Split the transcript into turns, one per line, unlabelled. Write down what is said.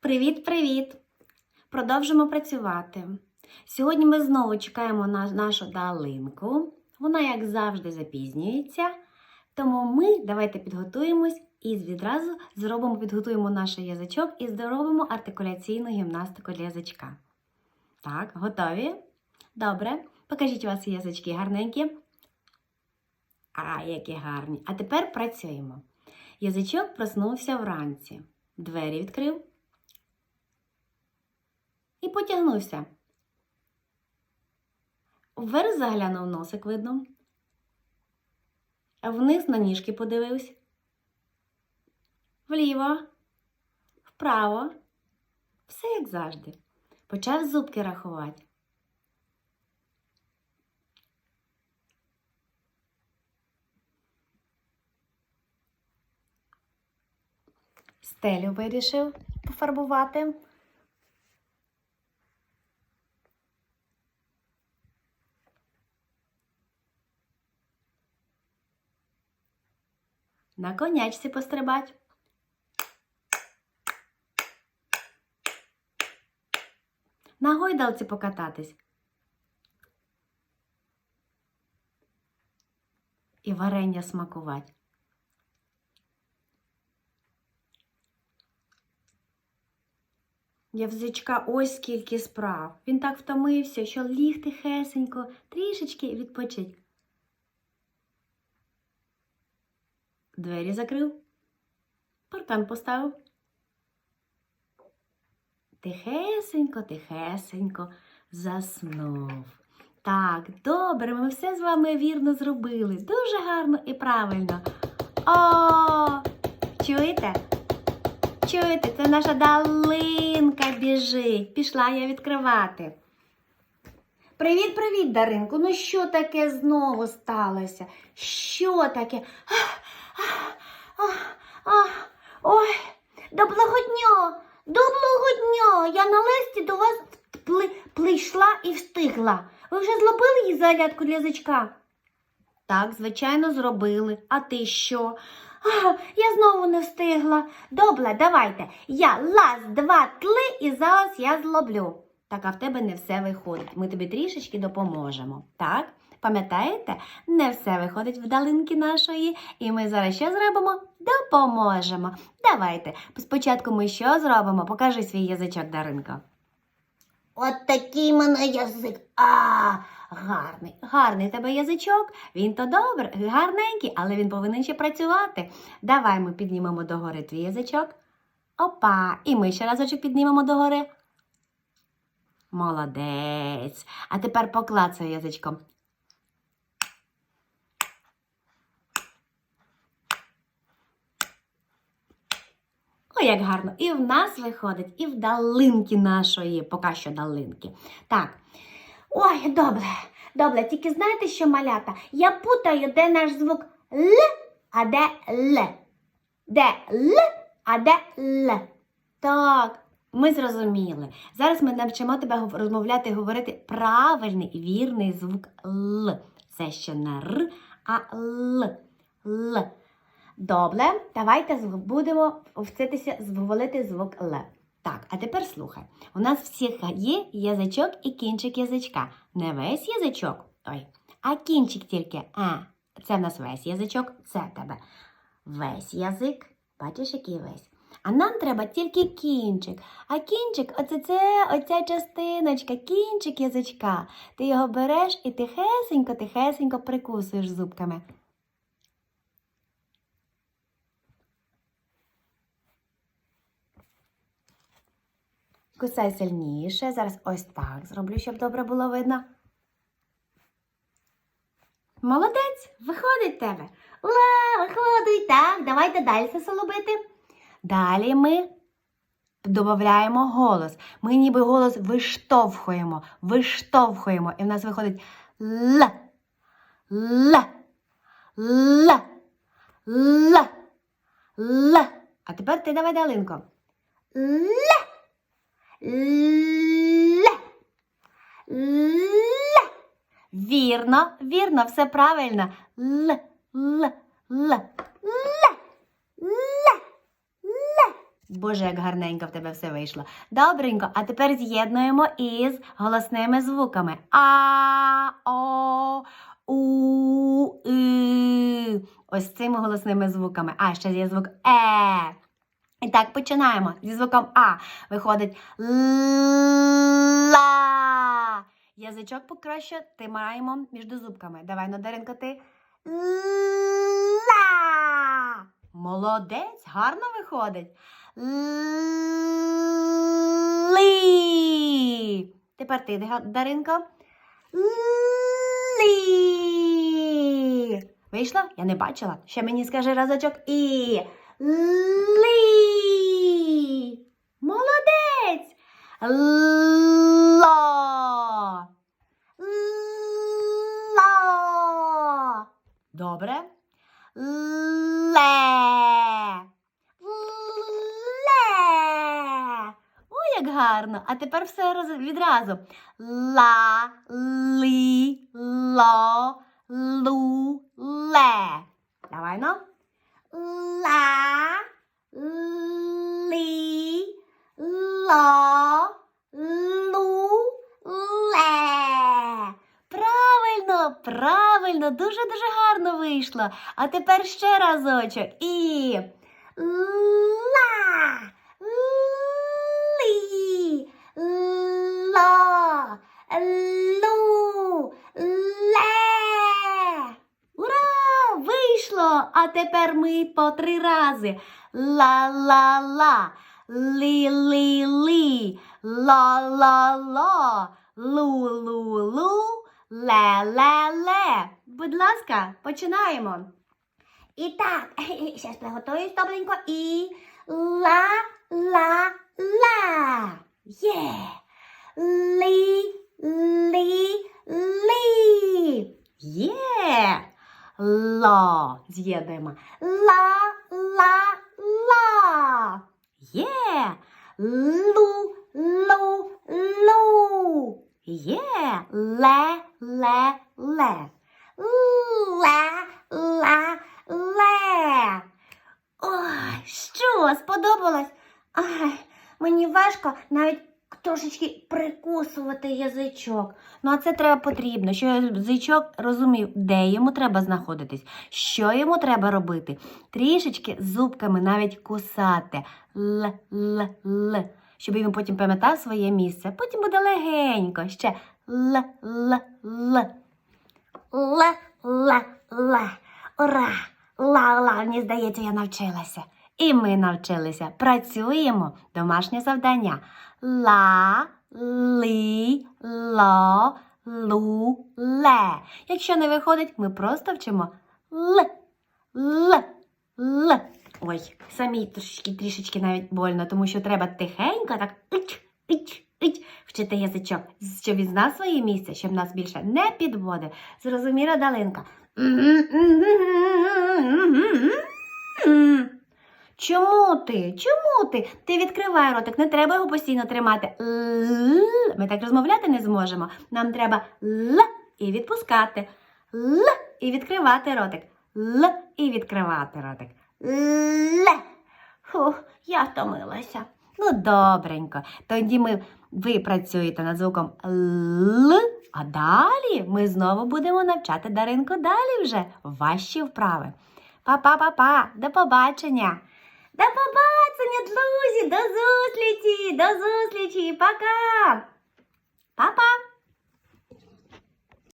Привіт-привіт! Продовжимо працювати. Сьогодні ми знову чекаємо на нашу далинку. Вона, як завжди, запізнюється. Тому ми давайте підготуємось і відразу зробимо, підготуємо наш язичок і зробимо артикуляційну гімнастику для язичка. Так, готові? Добре. Покажіть у вас язички гарненькі. А, які гарні. А тепер працюємо. Язичок проснувся вранці. Двері відкрив і потягнувся. Вверх заглянув носик видно. Вниз на ніжки подивився. Вліво, вправо. Все як завжди. Почав зубки рахувати. Стелю вирішив пофарбувати. На конячці пострибать. На гойдалці покататись. І варення смакувати. Язичка ось скільки справ. Він так втомився, що ліг тихесенько, трішечки відпочить. Двері закрив, паркан поставив. Тихесенько, тихесенько заснув. Так, добре, ми все з вами вірно зробили. Дуже гарно і правильно. О, чуєте? Чуєте, це наша далинка біжить. Пішла я відкривати. Привіт, привіт, Даринку. Ну що таке знову сталося? Що таке? Ах. Ой, доброго дня! Доброго дня! Я на листі до вас прийшла і встигла. Ви вже зробили їй зарядку для язичка? Так, звичайно, зробили. А ти що? А, я знову не встигла. Добре, давайте. Я раз, два, три і зараз я зроблю. Так, а в тебе не все виходить. Ми тобі трішечки допоможемо. Так? Пам'ятаєте, не все виходить в далинки нашої, і ми зараз що зробимо? Допоможемо. Давайте. Спочатку ми що зробимо? Покажи свій язичок, Даринко. От такий мене язик. А, гарний, гарний тебе язичок. Він то добре, гарненький, але він повинен ще працювати. Давай ми піднімемо догори твій язичок. Опа, і ми ще разочок піднімемо догори. Молодець. А тепер поклацай язичком. Як гарно. І в нас виходить, і в далинки нашої, поки що далинки. Так. Ой, добре, добре. Тільки знаєте, що малята? Я путаю, де наш звук Л, а де Л. Де Л, а де Л. Так, ми зрозуміли. Зараз ми навчимо тебе розмовляти і говорити правильний і вірний звук Л. Це ще не Р, а Л. Л. Добре, давайте будемо вчитися зволити звук Л. Так, а тепер слухай. У нас всіх є язичок і кінчик язичка. Не весь язичок, ой, а кінчик тільки. А, це в нас весь язичок, це тебе весь язик. Бачиш, який весь. А нам треба тільки кінчик. А кінчик оце це оця частиночка, кінчик язичка. Ти його береш і тихесенько, тихесенько прикусуєш зубками. Кусай сильніше. Зараз ось так зроблю, щоб добре було видно. Молодець, виходить в тебе. Ура, виходить. Так, давайте далі це робити. Далі ми додаємо голос. Ми ніби голос виштовхуємо, виштовхуємо. І в нас виходить Л. Л. Л. Л. Л. А тепер ти давай далинко. Л. Л. Л. Вірно, вірно, все правильно. Л, л, л. Л. Л. Л. Боже, як гарненько в тебе все вийшло. Добренько, а тепер з'єднуємо із голосними звуками. А, О, У, И. Ось цими голосними звуками. А, ще є звук Е. І так, починаємо. Зі звуком А виходить ла. Язичок покраще тримаємо між зубками. Давай, Даринко, ти ла. Молодець, гарно виходить. Лі. Тепер ти, Даринко. Лі. Вийшло? Я не бачила. Ще мені скажи разочок і. Лі. Молодець. Ло. Ло. Добре. Ле. Ле. Ой, як гарно. А тепер все відразу. Ла, лі, ло, лу, ле. Давай, ну. Ла, лі, ло, лу, ле. Правильно, правильно, дуже-дуже гарно вийшло. А тепер ще разочок. І ла, лі, ло, лу, ле. Ура! Вийшло! А тепер ми по три рази. Ла-ла-ла, лі-лі-лі, ла-ла-ла, лу-лу-лу, ле-ле-ле. Будь ласка, починаємо. І так, зараз приготуюсь добренько і ла-ла-ла. Є. Лі, лі, лі. Є. Ла. З'єднуємо. Ла, ла, ла. Є. Лу, лу, лу. Є. Ле, ле, ле. Ле, ле, ле. Ой, що, сподобалось? Ай, мені важко навіть трошечки прикусувати язичок. Ну, а це треба потрібно, що язичок розумів, де йому треба знаходитись, що йому треба робити. Трішечки зубками навіть кусати. Л, л, л. Щоб він потім пам'ятав своє місце. Потім буде легенько. Ще л, л, л. Л, л, л. Ура! Ла-ла, мені здається, я навчилася. І ми навчилися. Працюємо. Домашнє завдання. Ла, лі, ло, лу, ле. Якщо не виходить, ми просто вчимо л, л, л. Ой, самі трошечки трішечки навіть больно, тому що треба тихенько так ич, ич, ич, вчити язичок, щоб він знав своє місце, щоб нас більше не підводив. Зрозуміла Далинка? Чому ти? Чому ти? Ти відкривай ротик, не треба його постійно тримати. Л. Ми так розмовляти не зможемо. Нам треба л і відпускати. Л і відкривати ротик. Л і відкривати ротик. Л. Фух, я втомилася. Ну, добренько. Тоді ми, ви працюєте над звуком Л, а далі ми знову будемо навчати Даринку далі вже ваші вправи. Па-па-па-па, до побачення! До побачення, друзі! До зустрічі! До зустрічі! Пока! Па-па!